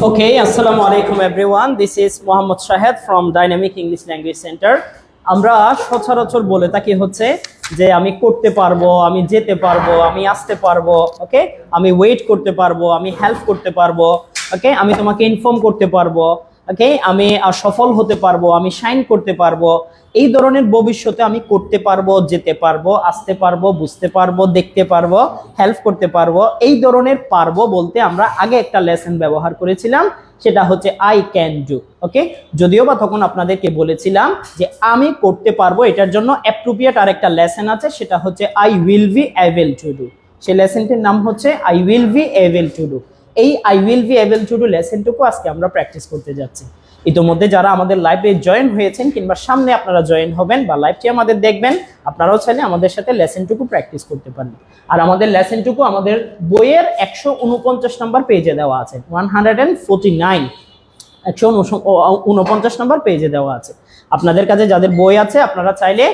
Okay, Assalamu alaikum everyone. This is Muhammad Shahed from Dynamic English Language Center. আমরা সচরাচর বলে থাকি হচ্ছে যে আমি করতে পারব আমি যেতে পারব আমি আসতে পারব ওকে আমি ওয়েট করতে পারব আমি হেল্প করতে পারব ওকে আমি তোমাকে ইনফর্ম করতে পারব ওকে? আমি সফল হতে পারব, আমি সাইন করতে পারব, এই ধরনের ভবিষ্যতে আমি করতে পারব, যেতে পারব, আসতে পারব, বুঝতে পারব, দেখতে পারব হেল্প করতে পারব, এই ধরনের পারব বলতে আমরা আগে একটা লেসন ব্যবহার করেছিলাম, সেটা হচ্ছে আই ক্যান ডু ওকে? যদিও বা তখন আপনাদেরকে বলেছিলাম যে আমি করতে পারব, এটার জন্য অ্যাপ্রোপ্রিয়েট আর একটা লেসন আছে, সেটা হচ্ছে I will be able to do সেই লেসনটির নাম হচ্ছে I will be able to do এই I will be able to do লেসনটুকু আজকে আমরা প্র্যাকটিস করতে যাচ্ছি। ইতোমধ্যে যারা আমাদের লাইভে জয়েন হয়েছেন কিংবা সামনে আপনারা জয়েন হবেন বা লাইভটি আমাদের দেখবেন, আপনারাও চাইলে আমাদের সাথে লেসনটুকু প্র্যাকটিস করতে পারেন। আর আমাদের লেসনটুকু আমাদের বইয়ের একশো উনপঞ্চাশ নম্বর পেজে দেওয়া আছে। One hundred and forty nine একশো উনপঞ্চাশ নম্বর পেজে দেওয়া আছে। আপনাদের কাছে যাদের বই আছে, আপনারা চাইলে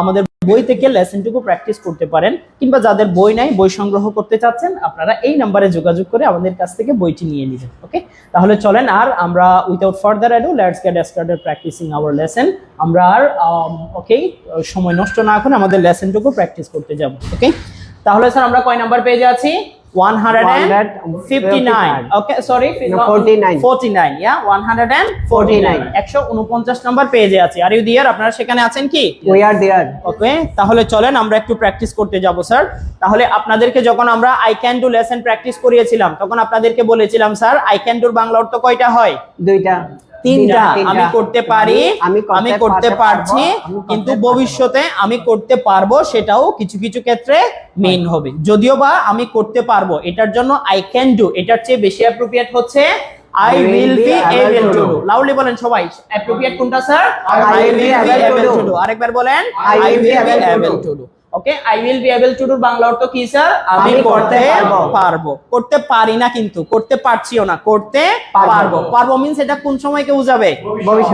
আমাদের বই থেকে লেসনটুকু প্র্যাকটিস করতে পারেন, কিংবা যাদের বই নাই, বই সংগ্রহ করতে চাচ্ছেন, আপনারা এই নাম্বারে যোগাযোগ করে আমাদের কাছ থেকে বইটি নিয়ে নেবেন ওকে তাহলে চলেন আর আমরা without further ado let's get started practicing our lesson আমরা আর ওকে সময় নষ্ট না করে আমাদের লেসনটুকু প্র্যাকটিস করতে যাব ওকে তাহলে স্যার আমরা কয় নাম্বার পেজে আছি? 159 okay sorry No, 49. 49 yeah 149 149 number পেজে আছে। আর ইউ দিয়ার আপনারা সেখানে আছেন কি? We are there. ওকে তাহলে চলেন আমরা একটু প্র্যাকটিস করতে যাব স্যার তাহলে আপনাদেরকে যখন আমরা I can do lesson practice করিয়েছিলাম তখন আপনাদেরকে বলেছিলাম স্যার আই ক্যান ডুর বাংলা অর্থ কয়টা হয়? দুইটা। তিনটা। আমি করতে পারি আমি করতে পারছি কিন্তু ভবিষ্যতে আমি করতে পারব সেটাও কিছু কিছু ক্ষেত্রে মেইন হবে। যদিও বা আমি করতে পারব এটার জন্য আই ক্যান ডু এটার চেয়ে বেশি অ্যাপ্রোপ্রিয়েট হচ্ছে I will be able to do loudly বলেন সবাই অ্যাপ্রোপ্রিয়েট কোনটা sir I will be able to do আরেকবার বলেন I will be able to do okay I will be able to do Bangla অর্থ কি স্যার আমি করতে করতে পারব। করতে পারি না কিন্তু করতে পারছিও না করতে পারব। পারব। মিন্স এটা কোন সময় কে বুঝাবে?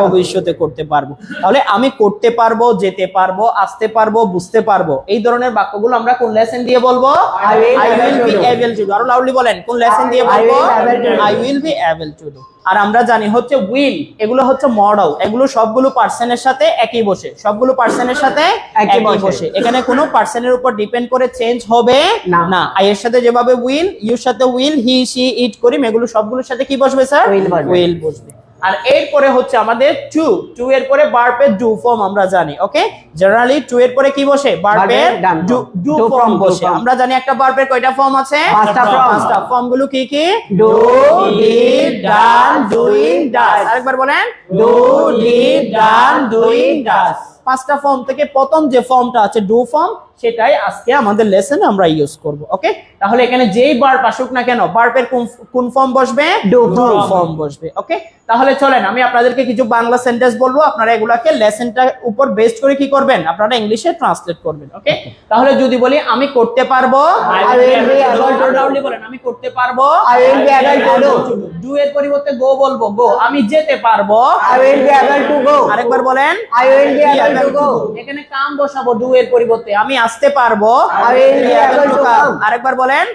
ভবিষ্যতে। করতে পারব। তাহলে আমি করতে পারব যেতে পারব আসতে পারব বুঝতে পারব। এই ধরনের বাক্যগুলো আমরা কোন লেসন দিয়ে বলব? I will be able to do আরও লাউডলি বলেন কোন লেসন দিয়ে বলব. I will be able to do আর আমরা জানি হচ্ছে উইল এগুলো হচ্ছে মডাল এগুলো সবগুলো পার্সনের সাথে একই বসে। সবগুলো পার্সনের সাথে একই বসে। এখানে কোনো পার্সনের উপর ডিপেন্ড করে চেঞ্জ হবে না। আই এর সাথে যেভাবে উইল ইউর সাথে will he she it Karim এগুলো সবগুলোর সাথে কি বসবে স্যার। উইল বসবে। আর এরপরে হচ্ছে আমাদের টু টু এর পরে বার্পের ডু ফর্ম আমরা জানি ওকে জেনারেলি টু এর পরে কি বসে? বার্পের ডু ডু ফর্ম বসে। আমরা জানি একটা বার্পের কয়টা ফর্ম আছে? পাঁচটা ফর্মগুলো কি কি? Do did, done doing does. আরেকবার বলেন। Done doing does. পাঁচটা ফর্ম থেকে প্রথম যে ফর্মটা আছে ডু ফর্ম সেটাই আজকে আমাদের লেসনে আমরা ইউজ করব ওকে তাহলে এখানে যেই বার্ব আসুক না কেন বার্বের কোন ফর্ম বসবে? Form. ফর্ম বসবে ওকে তাহলে চলেন আমি আপনাদেরকে কিছু বাংলা সেন্টেন্স বলব আপনারা এগুলাকে লেসনটার উপর বেস্ট করে কি করবেন? আপনারা ইংলিশে ট্রান্সলেট করবেন ওকে তাহলে যদি বলি আমি করতে পারব? বলেন আমি করতে পারব. ডু এর পরিবর্তে গো বলব গো আমি যেতে পারব. আরেকবার বলেন. এখানে কাম বসাবো ডু এর পরিবর্তে আমি আসতে পারব আরেকবার বলেন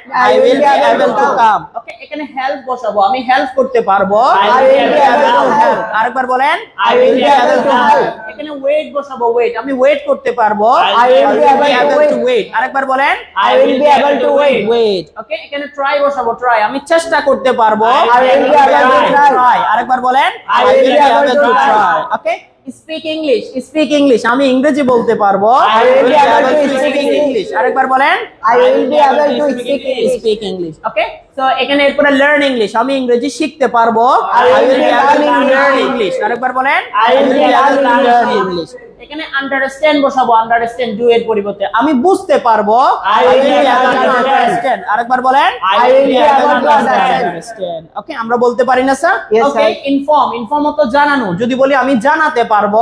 কাম ওকে এখানে হেল্প বসাবো আমি হেল্প করতে পারব আই আরেকবার বলেন ওয়েট বসাবো ওয়েট আমি ওয়েট করতে পারব আই উইল বি এবল বলেন I will to wait wait okay এখানে ট্রাই বসাবো ট্রাই আমি চেষ্টা করতে পারব I will be able to বলেন I okay speak English speak English আমি ইংরেজি বলতে পারব। আরেকবার বলেন। স্পিক ইংলিশ ওকে এখানে এরপরে লার্ন ইংলিশ আমি ইংরেজি শিখতে পারব। আরেকবার বলেন। এখানে আন্ডারস্ট্যান্ড বসাবো আন্ডারস্ট্যান্ড ডু এর পরিবর্তে। আমি বুঝতে পারব able to আন্ডারস্ট্যান্ড আরেকবার বলেন able to আন্ডারস্ট্যান্ড ওকে আমরা বলতে পারি না স্যার ওকে ইনফর্ম ইনফর্ম তো জানানো। যদি বলি আমি জানাতে পারব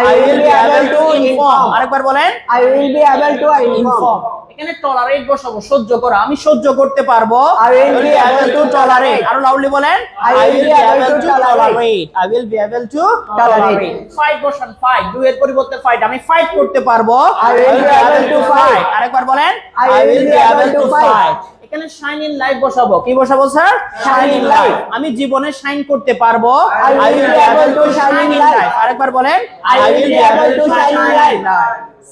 I will be able to inform. আরেকবার বলেন। Will be able to inform. Inform এখানে টলারেট বসাবো সহ্য করা। আমি সহ্য করতে পারব। I will be able to tolerate আরও লাউডলি বলেন। I will be able to tolerate. I will be able to Tolerate. Fight বসান ফাইট ডু এর পরিবর্তে করতে ফাইট আমি ফাইট করতে পারব। আই উইল বি আরেকবার বলেন। টু ফাইট এখানে শাইন ইন লাইফ বসাবো। কি বসাবো স্যার শাইন ইন লাইফ আমি জীবনে শাইন করতে পারব। আরেকবার বলেন। I will be able to shine in life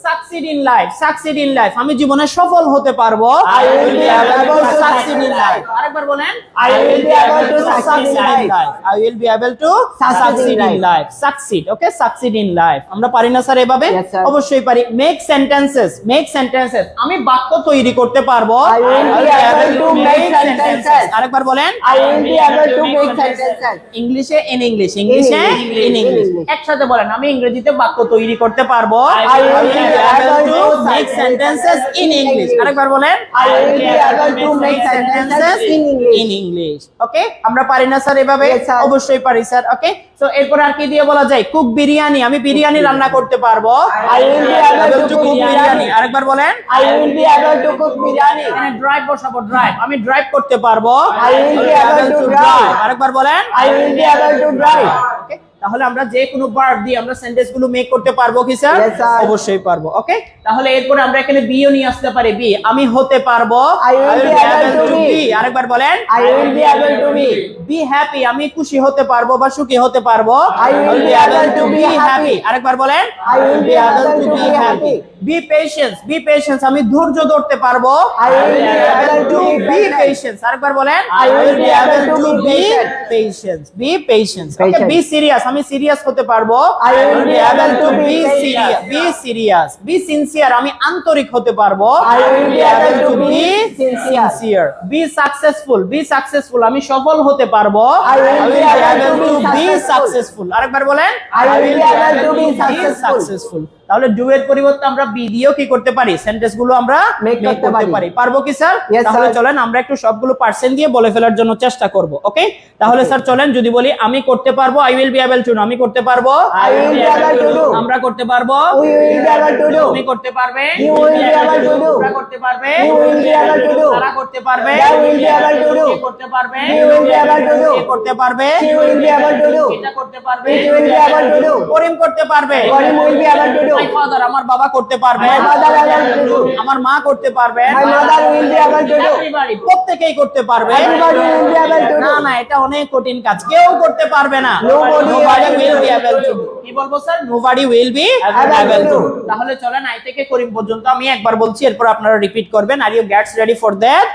succeed in life succeed in life আমি জীবনে সফল হতে পারব I will be able to succeed in succeed in life life. আরেকবার বলেন I will be able to succeed in life. I will be able to Succeed in succeed in life. life. Succeed, okay? Succeed in life. আমরা পারি না sir এভাবে? অবশ্যই পারি। Make sentences. Make sentences. আমি বাক্য তৈরি করতে পারব। I will be able to make sentences. আরেকবার বলেন। I will be able to make sentences. ইংলিশে in English, ইংলিশে in English. English. একসাথে বলেন আমি ইংরেজিতে বাক্য তৈরি করতে পারব। I will be able to আমি বিরিয়ানি রান্না করতে পারব। আরেকবার বলেন। আমি ড্রাইভ করতে পারব। আরেকবার বলেন। তাহলে আমরা যে কোনো ভার্ব দিয়ে আমরা সেন্টেন্সগুলো মেক করতে পারব কি স্যার. অবশ্যই পারব ওকে তাহলে এরপরে আমরা এখানে বিও নিয়ে আসতে পারি বি আমি হতে পারব। I will be able to be. আরেকবার বলেন। I will be able to be. Be happy আমি খুশি হতে পারব বা সুখী হতে পারব। I will be able to be happy. আরেকবার বলেন। I will be able to be happy. Be patience be patience আমি ধৈর্য ধরতে পারব। Will be able to be be patience আরেকবার বলেন। Will be able to be be. Patience be patience okay be serious আমি serious হতে পারব। I will be able to be serious be serious be sincere আমি আন্তরিক হতে পারব। I will be able to be sincere be successful be successful আমি সফল হতে পারব। I will be able to be successful আরেকবার বলেন। I will be able to be successful তাহলে ডু এর পরিবর্তে আমরা বি দিয়েও কি করতে পারি সেন্টেন্সগুলো আমরা make করতে পারি। পারি পারব কি স্যার তাহলে চলেন আমরা একটু সবগুলো পার্সেন্ট দিয়ে বলে ফেলার জন্য চেষ্টা করব ওকে তাহলে স্যার চলেন যদি বলি আমি করতে পারব I will be able to আমি করতে পারব I will be able to do. আমরা করতে পারব We will be able to do. তুমি করতে পারবে You will be able to do. তোমরা করতে পারবে You will be able to do. তারা করতে পারবে be able to do. কে করতে পারবে will be able to do. কে করতে পারবে will be able to do. এটা করতে পারবে will be able to do. করিম করতে পারবে Karim will be able to do. My father, আমার বাবা করতে পারবে. আমার মা করতে পারবে প্রত্যেকেই করতে পারবে. না না এটা অনেক কঠিন কাজ কেউ করতে পারবে না. কি বলব স্যার নোবডি উইল বি. তাহলে চলেন আই থেকে করিম পর্যন্ত আমি একবার বলছি এরপর আপনারা রিপিট করবেন are you guys ready for that.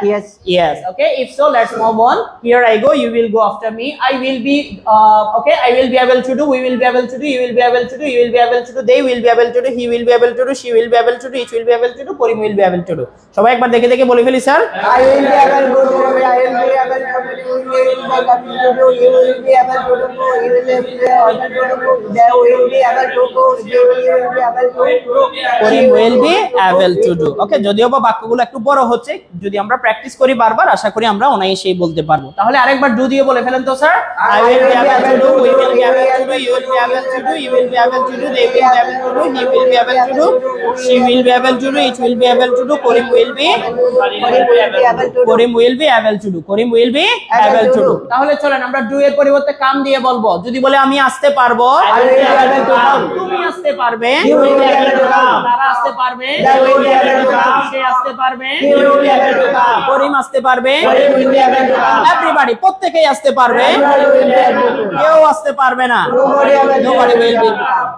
Uh, okay. I will be able to do. We will be able to do. You will be able to do. You will be able to do. They will be able to do. He will be able to do. She will be able to do. It will be able to do. Karim will be able to do. সবাই একবার দেখে দেখে বলে ফেলি sir I will be able to do. I will be able to do. You will be able to do. You will be able to do. You will be able to do. They will be able to do. You will be able to do. Karim will be able to do okay যদিও বা বাক্যগুলো একটু বড় হচ্ছে যদি আমরা practice করি বারবার আশা করি আমরা অনায়াসেই বলতে পারব তাহলে আরেকবার ডু দিয়ে বলে ফেলেন তো sir I will be able to do we will be able to do you will be able to do you will be able to do they will be able to do he will be able to do she will be able to do it will be able to do Karim will be Karim will be able to do. Will be Karim will be able to do তাহলে চলেন আমরা do এর পরিবর্তে কাম দিয়ে বলব যদি বলে আমি আসতে পারব will be able to. তুমি আসতে পারবে will be able to. তারা আসতে পারবে will be able to. সে আসতে পারবে will be able to. করিম আসতে পারবে will be able to. Everybody প্রত্যেকেই আসতে পারবে will be able to. কেউ আসতে পারবে না Nobody able to nobody will be come.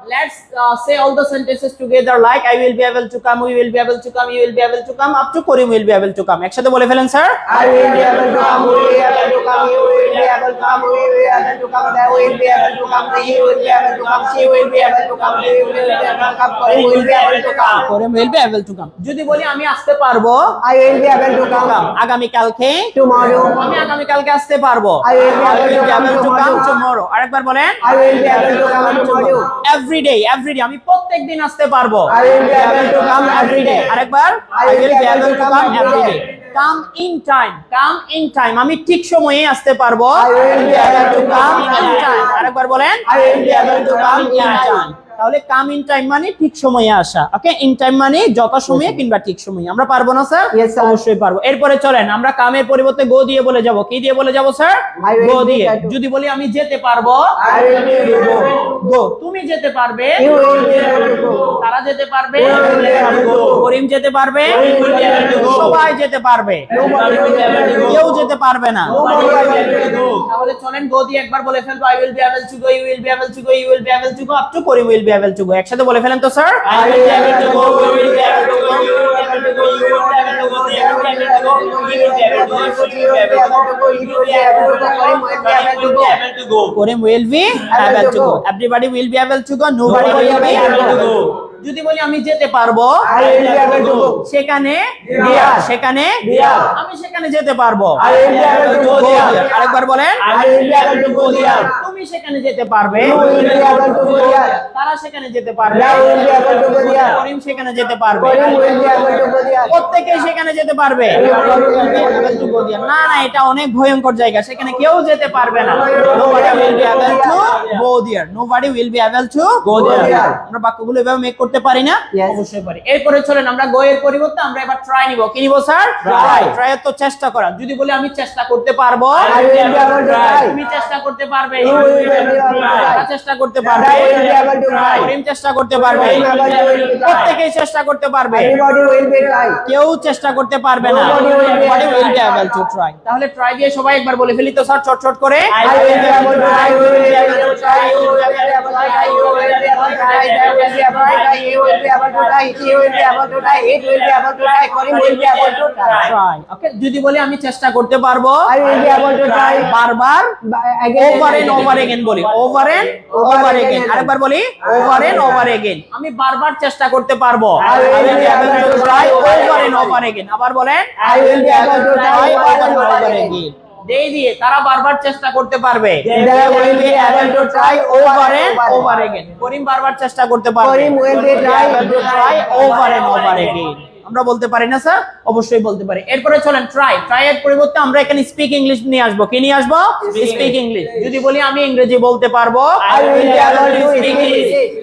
Uh, sentences together like i will be able to come we will be able to come you will be able to come up to Karim will be able to come একসাথে বলে ফেলেন I will be able to come. We will be able to come. You will be able to come. We to come. They will be able to come. He will be able to come. She will be able to come. He will be able to come. Karim will be able to come. Karim will be able to come যদি বলি আমি আসতে পারব I will be able to come. আগামী কালকে Tomorrow. আমি আগামী কালকে আসতে পারব I will be able to come able to come tomorrow. আরেকবার বলেন I will be able to come tomorrow. Every day every day আমি প্রত্যেকদিন আসতে পারব I will be able to come every day. আরেকবার I will be able to come every day come in time come in time আমি ঠিক সময়ে আসতে পারব। I will be able to come come in time আরেকবার বলেন। I will be able to come in in time time. তাহলে come in time মানে ঠিক সময়ে আসা। ওকে ইন টাইম মানে যত সময়ে কিংবা ঠিক সময়ে। আমরা পারব না স্যার. অবশ্যই পারব। এরপরে চলেন আমরা কামের পরিবর্তে গো দিয়ে বলে যাব। কি দিয়ে বলে যাব স্যার গো দিয়ে। যদি বলি আমি যেতে পারব গো তুমি যেতে পারবে. তারা যেতে পারবে. করিম যেতে পারবে. সবাই যেতে পারবে. কেউ যেতে পারবে না. তাহলে চলেন গো দিয়ে একবার বলে ফেলব I will be able to go you will be able to go you will be able to go up to Karim will be able to go একসাথে বলে ফেলেন তো sir I will be able to go. We will be able to go. You will be able to go. You will be able to go. They will be able to go. We will be able to go. You will be able to go. You will be able to go. Karim will be able to go. Karim will be able to go everybody will be able to go nobody Nobody will be will be able to go. যদি বলি আমি যেতে পারব will be able to go. সেখানে সেখানে আমি সেখানে যেতে পারব will be able to go Go. আরেকবার বলেন তুমি সেখানে যেতে পারবে. তারা সেখানে যেতে পারবে. করিম সেখানে যেতে পারবে. প্রত্যেকেই সেখানে যেতে পারবে। না না এটা অনেক ভয়ঙ্কর জায়গা। সেখানে কেউ যেতে পারবে না. আমরা বাক্যগুলো এভাবে মেক করতে পারি না? Yes. অবশ্যই পারি। এরপরে চলেন আমরা গো এর পরিবর্তে আমরা এবার ট্রাই নিব। কি নিব স্যার. ট্রাই তো চেষ্টা করা যদি বলি আমি চেষ্টা করতে পারব. তুমি চেষ্টা করতে পারবে। চেষ্টা করতে পারবে. করিম চেষ্টা করতে পারবে. প্রত্যেকেই চেষ্টা করতে পারবে. কেউ চেষ্টা করতে পারবে না try তাহলে ট্রাই দিয়ে সবাই একবার বলে ফেলি তো স্যার ছোট ছোট করে যদি বলি আমি চেষ্টা করতে পারব. বারবার ওভার এন্ড ওভার এগেন বলি ওভার এন্ড ওভার এগেন আরেকবার বলি ওভার এন্ড ওভার এগেন আমি বারবার চেষ্টা করতে পারব। ওভার এন্ড ওভার এগেন আবার বলেন I will be able to try over and over again. দেই দিয়ে তারা বারবার চেষ্টা করতে পারবে ওভার এন্ড ওভার করিম বারবার চেষ্টা করতে পারবে be try to try over and over again আমরা বলতে পারি না স্যার অবশ্যই বলতে পারি। এরপরে চলেন ট্রাই ট্রাই এর পরিবর্তে আমরা এখানে স্পিক ইংলিশ নিয়ে আসব। কি নিয়ে আসব? স্পিক ইংলিশ যদি বলি আমি ইংরেজি বলতে পারব.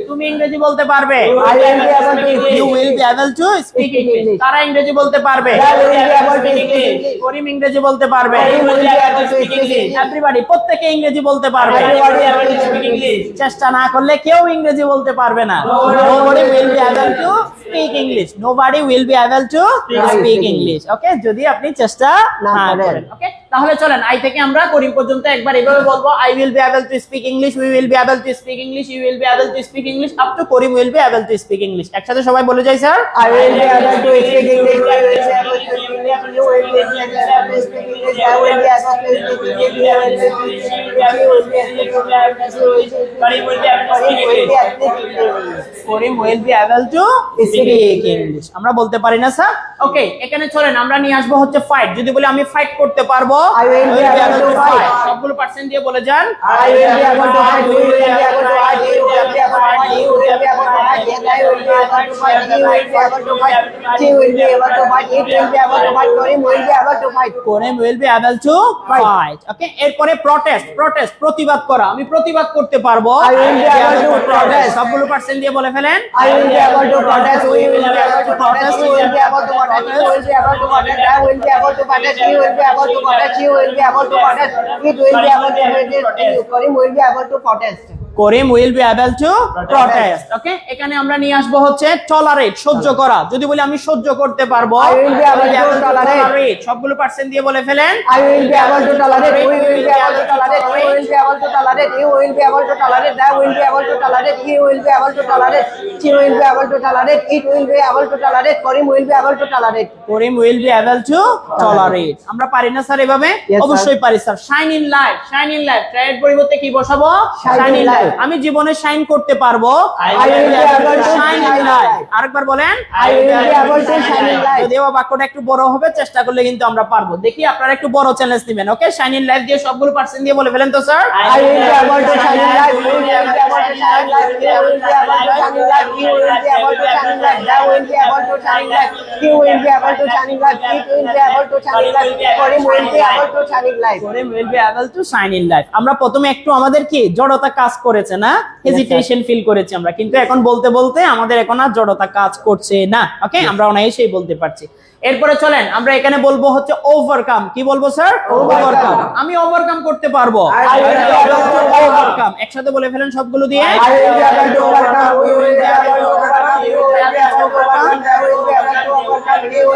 তুমি ইংরেজি বলতে পারবে? I will be able to you will be able to speak English তারা ইংরেজি বলতে পারবে. করিম ইংরেজি বলতে পারবে. এভরিবডি প্রত্যেকে ইংরেজি বলতে পারবে. চেষ্টা না করলে কেউ ইংরেজি বলতে পারবে না। Nobody will be able to speak English nobody will be able to speak English okay যদি আপনি চেষ্টা না করেন। ওকে তাহলে চলেন আই থেকে আমরা করিম পর্যন্ত একবার এভাবে বলব I will be able to speak English we will be able to speak English you will be able to speak English up to Karim will be able to speak English একসাথে সবাই বলে যাই sir I will be able to speak আমরা বলতে পারি না sir okay এখানে চলেন আমরা নিয়ে আসব হচ্ছে ফাইট যদি বলে আমি ফাইট করতে পারব I will be will be able able to to fight. fight। সবগুলো পার্সেন্ট দিয়ে বলে যান I will be able to fight. You will be able to fight. You will be able to fight. You will be able to fight. I will be able to fight. He will be able to fight. She will be able to fight. It will be able to fight. Karim will be able to fight. Karim will be able to fight okay এরপরে protest protest প্রতিবাদ করা আমি প্রতিবাদ করতে পারব I will be able to protest. সবগুলো percent দিয়ে বলে ফেলেন I will be able to protest. We will be able to protest. We will be able to protest. You will be able to protest. I will be able to protest. He will be able to protest. She will be able to protest. It will be able to protest. Karim will be able to protest. Karim will be able to protest okay এখানে আমরা নিয়ে আসব হচ্ছে tolerate সহ্য করা যদি বলি আমি সহ্য করতে পারব I will be able to tolerate সবগুলো পার্সেন্ট দিয়ে বলে ফেলেন I will be able to tolerate we will be able to tolerate we will be able to tolerate you will be able to tolerate the will be able to tolerate you will be able to tolerate she will be able to tolerate it will be able to tolerate Karim will be able to tolerate Karim will be able to tolerate আমরা পারি না sir এভাবে অবশ্যই পারি sir shine in life shine in life trade পরিবর্তে কি বসাবো shine in life আমি জীবনে সাইন করতে পারব আরেকবার বলেন বাক্যটা একটু বড় হবে চেষ্টা করলে কিন্তু আমরা পারব দেখি আপনারা একটু বড় চ্যালেঞ্জ দিবেন ওকে শাইনিং লাইফ দিয়ে সবগুলো পার্সেন্ট দিয়ে বলে ফেলেন তো স্যার আমরা প্রথমে একটু আমাদের কি জড়তা কাজ করে করেছে না? হেজিটেশন ফিল করেছি আমরা। কিন্তু এখন বলতে বলতে আমাদের এখন আর জড়তা কাজ করছে না। ওকে আমরা অনায়াসেই বলতে পারছি। এরপরে চলেন আমরা এখানে বলব হচ্ছে ওভারকাম কি বলব স্যার ওভারকাম আমি ওভারকাম করতে পারব। ওভারকাম একসাথে বলে ফেলেন সবগুলো দিয়ে I will be able to you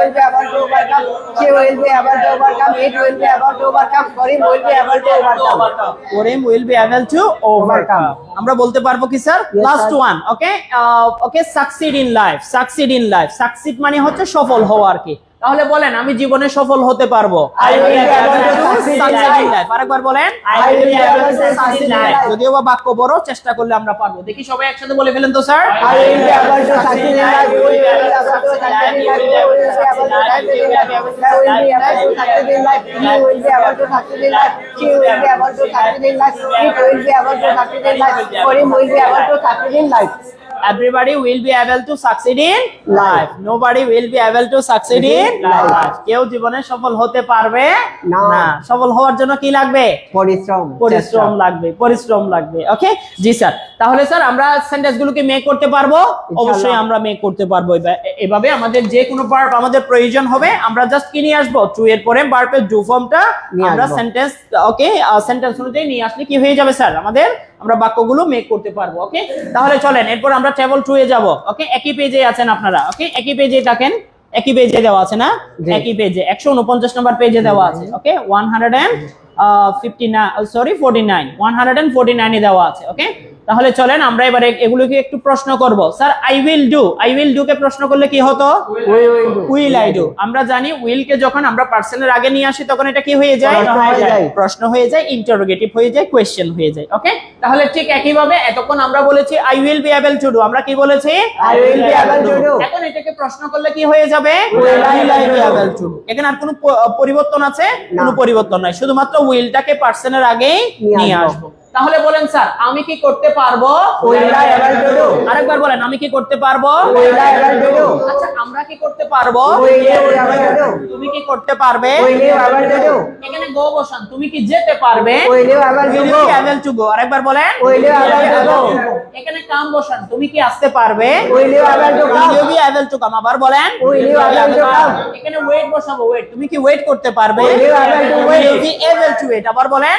to overcome আমরা বলতে পারব কি sir? Last one okay okay succeed in life succeed in life succeed মানে হচ্ছে সফল হওয়া আর কি। তাহলে বলেন আমি জীবনে সফল হতে পারব. আরেকবার বলেন. যদিও বা বাক্য বড় চেষ্টা করলে আমরা পারব দেখি সবাই একসাথে বলে ফেলেন তো sir I everybody will be able to succeed in life nobody will be able to succeed in Life. কেউ জীবনে সফল হতে পারবে। না সফল হওয়ার জন্য কি লাগবে পরিশ্রম পরিশ্রম লাগবে পরিশ্রম লাগবে ওকে জি স্যার তাহলে স্যার আমরা সেন্টেন্স গুলোকে মেক করতে পারব। অবশ্যই আমরা মেক করতে পারব। এভাবে আমাদের যে কোনো ভার্ব আমাদের প্রয়োজন হবে। আমরা জাস্ট কি নিয়ে আসব? টু এর পরে ভার্বের ডু ফর্মটা আমরা সেন্টেন্স ওকে সেন্টেন্স অনুযায়ী নিয়ে আসলে কি হয়ে যাবে স্যার? আমাদের আমরা বাক্যগুলো মেক করতে পারব ওকে তাহলে চলেন এরপর আমরা টেবল টু এ যাব ওকে একই পেজে আছেন আপনারা ওকে একই পেজে থাকেন একই পেজে দেওয়া আছে না? একই পেজে একশো উনপঞ্চাশ নম্বর পেজে দেওয়া আছে okay one hundred and fifty sorry forty nine one hundred and forty নাইনে দেওয়া আছে ওকে তাহলে চলেন আমরা এবারে এগুলোকে একটু প্রশ্ন করব। Sir I will do I will do কে প্রশ্ন করলে কি হতো? উইল আই ডু আমরা জানি উইল কে যখন আমরা পার্সনের আগে নিয়ে আসি তখন এটা কি হয়ে যায়? প্রশ্ন হয়ে যায়। ইন্টারোগেটিভ হয়ে যায় কোয়েশ্চেন হয়ে যায় ওকে তাহলে ঠিক একই ভাবে এতক্ষণ আমরা বলেছি I will be able to do আমরা কি বলেছি? I will be able to do. এখন এটাকে প্রশ্ন করলে কি হয়ে যাবে? Be be able able to do? এখানে আর কোনো পরিবর্তন আছে? কোনো পরিবর্তন নাই শুধুমাত্র উইলটাকে পার্সনের আগেই নিয়ে আসব। তাহলে বলেন স্যার আমি কি করতে পারব? আরেকবার বলেন আমি কি করতে পারব? আচ্ছা আমরা কি করতে পারব? তুমি কি করতে পারবে? এখানে গো বসান তুমি কি যেতে পারবে? আরেকবার বলেন। এখানে কাম বসান তুমি কি আসতে পারবে? আবার বলেন। এখানে ওয়েট বসাবো ওয়েট তুমি কি ওয়েট করতে পারবে? আবার বলেন।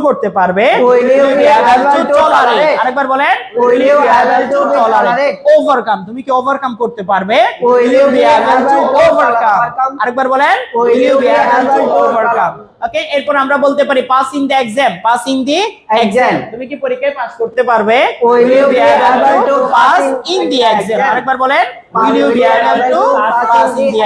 করতে পারবে? তুমি কি ওভারকাম করতে আমরা বলতে পারি pass in the exam pass in the exam তুমি কি পরীক্ষায় করতে পারবে? Pass in the exam? আরেকবার বলেন Will will you be able to pass in the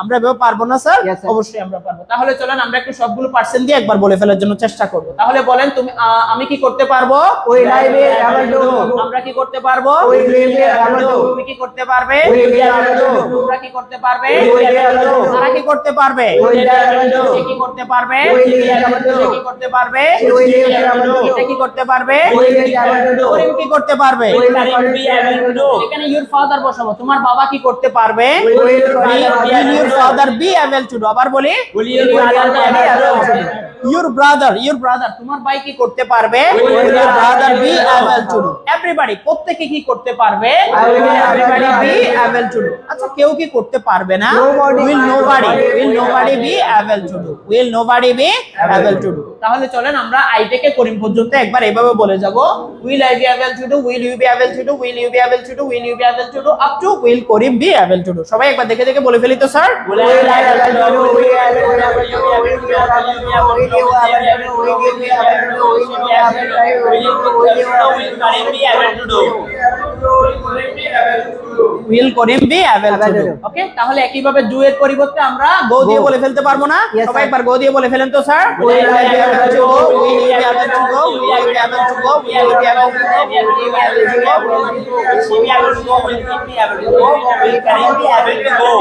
আমরা এভাবে পারব না স্যার অবশ্যই আমরা পারব তাহলে চলেন আমরা একটু সবগুলো পার্সেন্ট দিয়ে একবার বলে ফেলার জন্য চেষ্টা করব তাহলে বলেন তুমি আমি কি করতে পারব Will I be able to? আমরা কি করতে পারব Will we be able to? তুমি কি করতে পারবে Will we be able to? তোমরা কি করতে পারবে Will we be able to? তারা কি করতে পারবে Will we be able to? সে কি করতে পারবে Will we be able to? কি করতে পারবে Will we be able to? এটা কি করতে পারবে Will we be able to? করিম কি করতে পারবে Will we be able to? এখানে ইউর ফাদার বসাবো তোমার বাবা কি করতে পারবে Will your father be Will your able to? father be able to do আবার বলি Will your father be able to? your brother your brother তোমার ভাই কি করতে পারবে Will will your your brother be brother be able to do everybody প্রত্যেকে কি করতে পারবে I will be everybody able be to. able to do আচ্ছা কেউ কি করতে পারবে না Nobody. will nobody will nobody be able to do will nobody be able to do তাহলে চলেন আমরা আই থেকে করিম পর্যন্ত একবার এভাবে বলে যাব will I be able to do will you be able to do will you be able to do will you be able to do up to will Karim be able to do সবাই একবার দেখে দেখে বলে ফেলি তো sir? Will Karim be able to do. Okay তাহলে একইভাবে do এর পরিবর্তে আমরা গো দিয়ে বলে ফেলতে পারব না সবাই একবার গো দিয়ে বলে ফেলেন তো sir Will I be able to go? Will be to go go go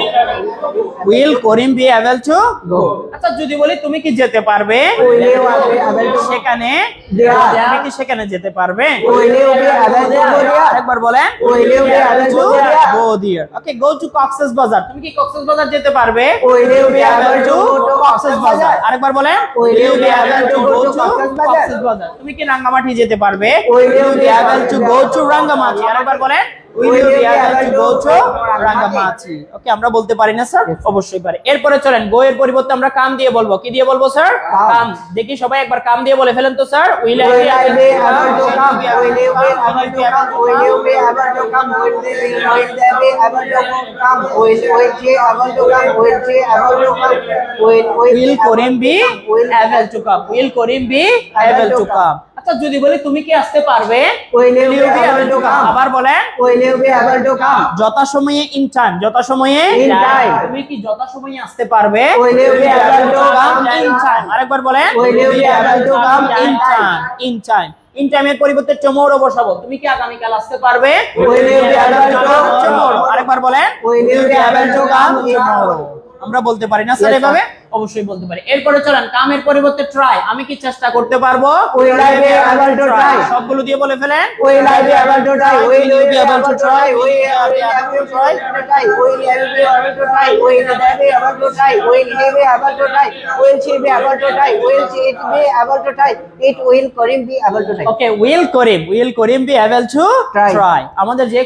go Karim be able to Go. আচ্ছা যদি বলি তুমি কি যেতে পারবে? সেখানে. তুমি কি সেখানে যেতে পারবে? একবার বলেন গো দেয়ার ওকে গো টু কক্সেস বাজার তুমি কি কক্সেস বাজার যেতে পারবে কক্সেস বাজার আরেকবার বলেন তুমি কি রাঙ্গামাটি যেতে পারবে? বলেন। ওকে আমরা বলতে পারি না স্যার অবশ্যই পারি এরপরে চলেন গো এর পরিবর্তে আমরা কাম দিয়ে বলব কি দিয়ে বলব স্যার কাম। দেখি সবাই একবার কাম দিয়ে বলে ফেলেন তো sir will Karim be able to come will Karim be able to come আচ্ছা যদি বলি তুমি কি আসতে পারবে? আবার বলেন। যত সময়ে ইন্টার্ন যত সময়ে তুমি কি যত সময়ে আসতে পারবে? আরেকবার বলে ইন্টার্ন আমরা বলতে পারি না স্যার এভাবে? অবশ্যই বলতে পারি এরপরে চলেন কামের পরিবর্তে ট্রাই আমি কি চেষ্টা করতে পারব সবগুলো দিয়ে বলে ফেলেন আমাদের যে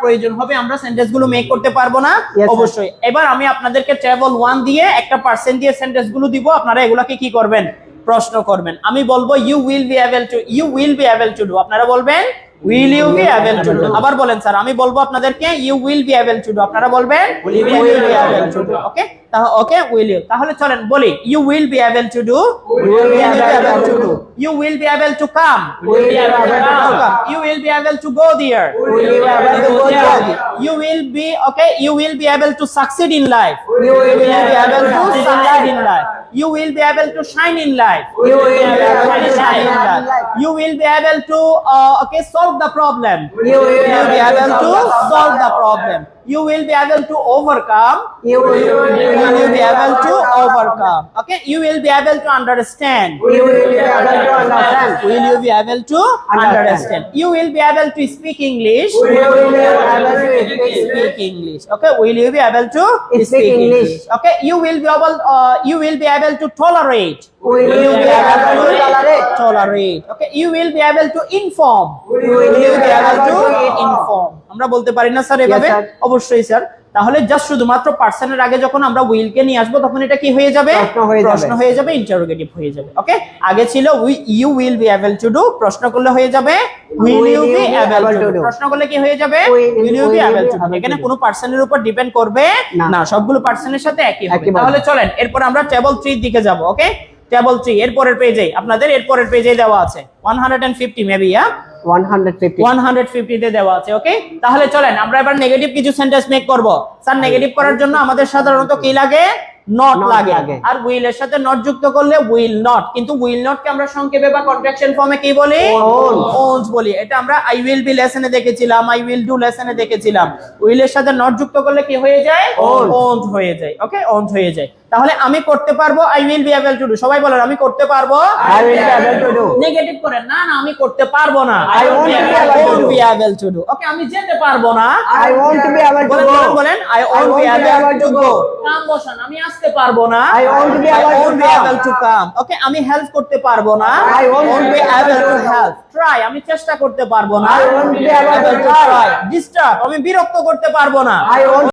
প্রয়োজন হবে আমরা সেন্টেন্সগুলো মেক করতে পারব না অবশ্যই এবার আমি আপনাদেরকে ট্রাভেল ওয়ান দিয়ে একটা পার্সেন্ট দিয়ে সেন্টেন্সগুলো দিব, আপনারা এগুলাকে কি করবেন? প্রশ্ন করবেন। আমি বলব you will be able to you will be able to do আপনারা বলবেন will you be able to do আবার বলেন স্যার আমি বলব আপনাদেরকে you will be able to do আপনারা বলবেন will be able to do okay okay will you তাহলে চলেন বলি you will be able to do will be able to do. You will be able to come. Will be able to come. You will be able to go there. Will you be able to go there? You will be okay. You will be able to succeed in life. You will be able able to to in life. You will be able to shine in life. You will be able to shine in life. You will be able to uh, okay solve the problem. You will be able to solve the problem. You will be able to overcome. You will You will be able to overcome. Okay. You will be able to understand. You will be able to understand. Will you be able to Understand. You will be able to speak English. Will You be able to speak Speak English. Okay. Will you be able to Speak English. Okay. You will be able. Uh, you will be able to tolerate. Will you be able to tolerate? Tolerate. Okay. You will be able to inform. Will you be able to inform? আমরা বলতে পারি না sir এভাবে? অবশ্যই sir. তাহলে just শুধুমাত্র পার্সনের আগে যখন আমরা উইল কে নিয়ে আসব তখন এটা কি হয়ে যাবে? প্রশ্ন হয়ে যাবে। ইন্টারোগেটিভ হয়ে যাবে ওকে আগে ছিল we you will be able to do প্রশ্ন করলে হয়ে যাবে will you be able to do প্রশ্ন করলে কি হয়ে যাবে? Will you be be to to এখানে কোনো পার্সনের উপর ডিপেন্ড করবে? না। সবগুলো পার্সনের সাথে একই হবে। তাহলে চলেন এরপর আমরা টেবল 3 দিকে যাব ওকে টেবল 3 এরপরের পেজে আপনাদের এরপরের পেজে দেওয়া আছে। 150 মেবি হ্যাঁ 150 150 তে দেওয়া আছে ওকে তাহলে চলেন আমরা এবার নেগেটিভ কিছু সেন্টেন্স মেক করব। স্যার নেগেটিভ করার জন্য আমাদের সাধারণত কি লাগে? নট Not লাগে। আর উইল এর সাথে নট যুক্ত করলে উইল নট কিন্তু উইল নট কে আমরা সংক্ষেপে বা কন্ট্রাকশন ফর্মে কি বলি. ওনস বলি। এটা আমরা আই উইল বি লেসনে দেখেছিলাম আই উইল ডু লেসনে দেখেছিলাম। উইল এর সাথে নট যুক্ত করলে কি হয়ে যায়. ওনস হয়ে যায় ওকে ওনস হয়ে যায়। তাহলে আমি করতে পারব I will be able to do সবাই বলেন আমি করতে পারব? I will be able to do negative করেন না না আমি করতে পারব না। I won't be able to do okay আমি যেতে পারব না। I won't be able to go বলেন I won't be able to go come বসান আমি আসতে পারব না। I won't be able to come okay আমি হেল্প করতে পারব না। I won't be able to help try আমি চেষ্টা করতে পারব না। I won't be able to try disturb আমি বিরক্ত করতে পারব না। I won't